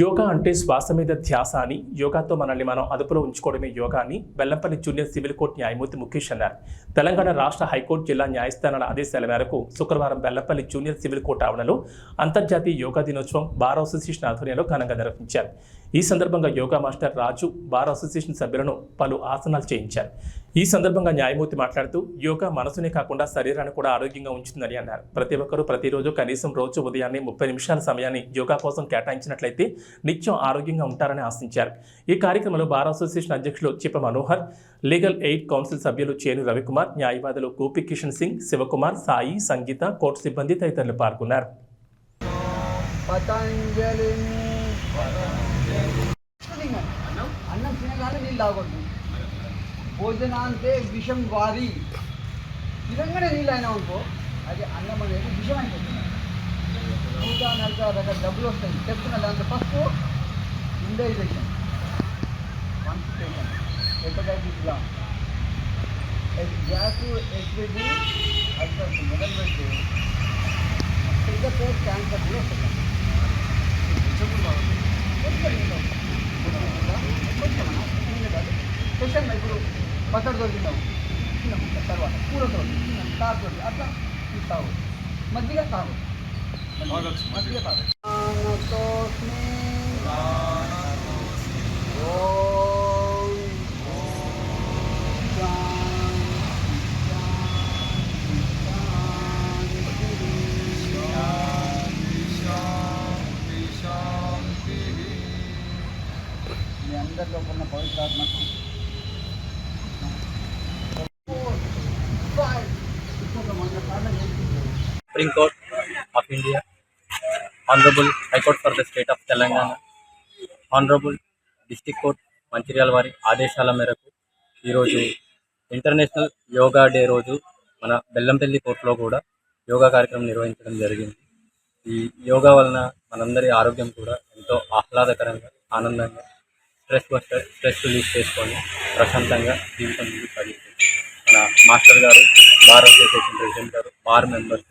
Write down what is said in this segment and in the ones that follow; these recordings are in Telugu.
యోగా అంటే శ్వాస మీద ధ్యాస అని యోగాతో మనల్ని మనం అదుపులో ఉంచుకోవడమే యోగా అని బెల్లంపల్లి జూనియర్ సివిల్ కోర్టు న్యాయమూర్తి ముఖేష్ అన్నారు. తెలంగాణ రాష్ట్ర హైకోర్టు జిల్లా న్యాయస్థానాల ఆదేశాల మేరకు శుక్రవారం బెల్లంపల్లి జూనియర్ సివిల్ కోర్టు ఆవరణలో అంతర్జాతీయ యోగా దినోత్సవం బార్ అసోసియేషన్ ఆధ్వర్యంలో ఘనంగా నిర్వహించారు. ఈ సందర్భంగా yoga master Raju bar association సభ్యులను పలు ఆసనాలు చేయించారు. ఈ సందర్భంగా న్యాయమూర్తి మాట్లాడుతూ యోగా మనసునే కాకుండా శరీరాన్ని కూడా ఆరోగ్యంగా ఉంచుతుందని అన్నారు. ప్రతి ఒక్కరూ ప్రతిరోజు కనీసం రోజు ఉదయాన్నే ముప్పై నిమిషాల సమయాన్ని యోగా కోసం కేటాయించినట్లయితే నిత్యం ఆరోగ్యంగా ఉంటారని ఆశించారు. ఈ కార్యక్రమంలో బార్ అసోసియేషన్ అధ్యక్షులు చిప్ప మనోహర్ లీగల్ ఎయిడ్ కౌన్సిల్ సభ్యులు చేను రవికుమార్ న్యాయవాదులు గోపి కిషన్ సింగ్ శివకుమార్ సాయి సంగీత కోర్టు సిబ్బంది తదితరులు పాల్గొన్నారు. అన్నం తినగానే నీళ్ళు తాగొద్దు. భోజనాంతే విషం వారి తినగానే నీళ్ళు అయినా అనుకో అది అన్నం అనేది విషం అయిపోతుంది నూట నలభై రకాల డబ్బులు వస్తాయి. చెప్తున్నా దాంట్లో ఫస్ట్ ఇండైజేషన్ కాన్స్టిపేషన్ హెపటైటిస్ లా గ్యాస్ హెచ్బిడి అది మొదలు పెడితే పేరు క్యాన్సర్ కూడా వస్తుంది. పచ్చడితో తిన్నాం తిన్నాం తర్వాత కూరతో తాగుతో అట్లా తాగు మజ్జిగ తాగు మజ్జిగ తాగు మీ అందరిలో ఉన్న పవిత్రాత్మకు Supreme Court of India, Honorable High Court for the State of Telangana, Honorable District Court Mancherial వారి ఆదేశాల మేరకు ఈరోజు ఇంటర్నేషనల్ యోగా డే రోజు మన బెల్లంపల్లి కోర్టులో కూడా యోగా కార్యక్రమం నిర్వహించడం జరిగింది. ఈ యోగా వలన మనందరి ఆరోగ్యం కూడా ఎంతో ఆహ్లాదకరంగా ఆనందంగా స్ట్రెస్ బస్టర్ స్ట్రెస్ రిలీజ్ చేసుకొని ప్రశాంతంగా జీవితం ముందుకు సాగిస్తుంది. మన master garu bar association president garu bar members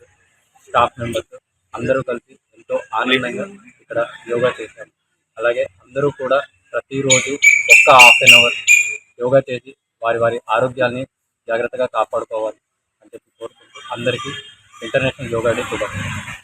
staff members అందరూ కలిసి ఎంతో ఆనందంగా ఇక్కడ యోగా చేశారు. అలాగే అందరూ కూడా ప్రతిరోజు ఒక్క హాఫ్ అన్ అవర్ యోగా చేసి వారి వారి ఆరోగ్యాన్ని జాగ్రత్తగా కాపాడుకోవాలి అని చెప్పి కోరుకుంటూ అందరికీ ఇంటర్నేషనల్ యోగా డే శుభాకాంక్షలు.